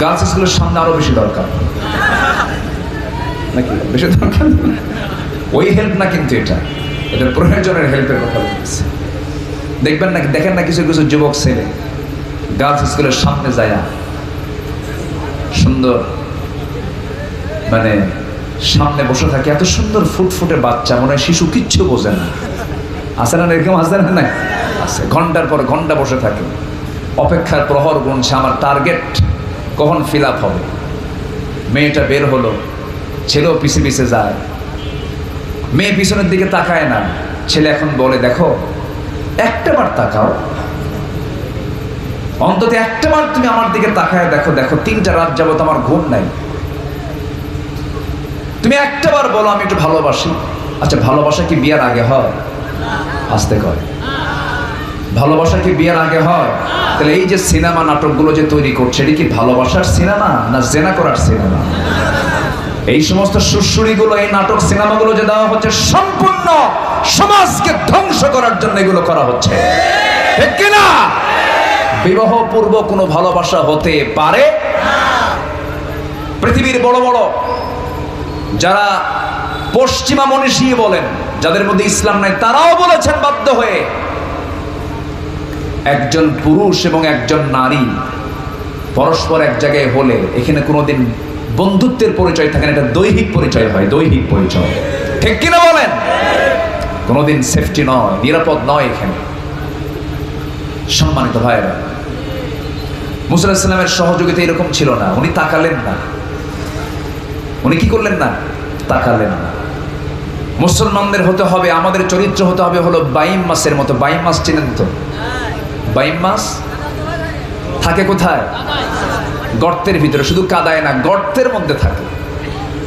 Girls স্কুলের সামনে আরও বেশি দরকার। নাকি? বেশি দরকার? ওই হেল্প না কিন্তু এটা। এটা প্রয়োজনের হেল্পের কথা বলতেছে। দেখবেন না দেখেন না কিছু কিছু যুবক ছেলে গার্লস স্কুলের সামনে যায় সুন্দর মানে সামনে বসে থাকে। এত সুন্দর ফুটফুটে বাচ্চা, মনে হয় শিশু কিচ্ছু বোঝে না। আছে না এরকম? আছে না না আছে। ঘণ্টার পর ঘণ্টা বসে থাকে। অপেক্ষার প্রহর গুনছে আমার টার্গেট কখন ফিল হবে? মেয়েটা বের হলো, ছেলেও পিছে পিছে যায়। মেয়ে পিছনের দিকে তাকায় না। ছেলে এখন বলে, দেখো, একটা বার তাকাও। অন্তত একটা বার তুমি আমার দিকে তাকায় দেখো দেখো, তিনটা রাত যাবত আমার ঘুম নাই। তুমি একটা বার বলো, আমি একটু ভালোবাসি। আচ্ছা ভালোবাসা কি বিয়ার আগে হয়? আসতে কয়। ভালোবাসা কি বিয়ার আগে হয়? তাহলে এই যে সিনেমা নাটকগুলো যে তৈরি করছে এটি কি ভালোবাসার সিনেমা না জেনা করার সিনেমা? এই সমস্ত সুশ্রুড়িগুলো এই নাটক সিনেমাগুলো যে দেওয়া হচ্ছে, সম্পূর্ণ সমাজকে ধ্বংস করার জন্য এগুলো করা হচ্ছে। ঠিক বিবাহ পূর্ব কোনো ভালোবাসা হতে পারে? পৃথিবীর বড় বড়, যারা পশ্চিমা মনীষী বলেন, যাদের মধ্যে ইসলাম নাই, তারাও বলেছেন বাধ্য হয়ে একজন পুরুষ এবং একজন নারী পরস্পর এক জায়গায় হলে এখানে কোনোদিন বন্ধুত্বের পরিচয় থাকে না, এটা দৈহিক পরিচয় হয়, দৈহিক পরিচয়। ঠিক কিনা বলেন? কোনোদিন সেফটি নয়, নিরাপদ নয় এখানে। সম্মানিত ভাইয়েরা, মুসা ইসলামের সহযোগিতা এরকম ছিল না, উনি তাকালেন না। উনি কি করলেন না? তাকালেন না। মুসলমানদের হতে হবে, আমাদের চরিত্র হতে হবে হলো বাইম মাসের মতো, বাইম মাস চিনেন তো? বাইম মাস থাকে কোথায়? গর্তের ভিতরে, শুধু কাদায় না, গর্তের মধ্যে থাকে।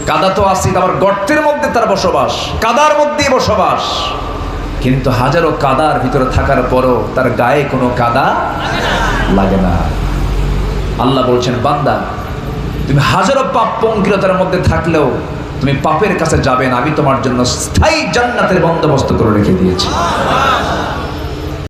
কাদা তো আসি আবার গর্তের মধ্যে তার বসবাস, কাদার মধ্যেই বসবাস। কিন্তু হাজারো কাদার ভিতরে থাকার পরও তার গায়ে কোনো কাদা লাগে না। আল্লাহ বলছেন, বান্দা, তুমি হাজারো পাপ পঙ্কিলতার মধ্যে থাকলেও তুমি পাপের কাছে যাবে না। আমি তোমার জন্য স্থায়ী জান্নাতের বন্দোবস্ত করে রেখে দিয়েছি।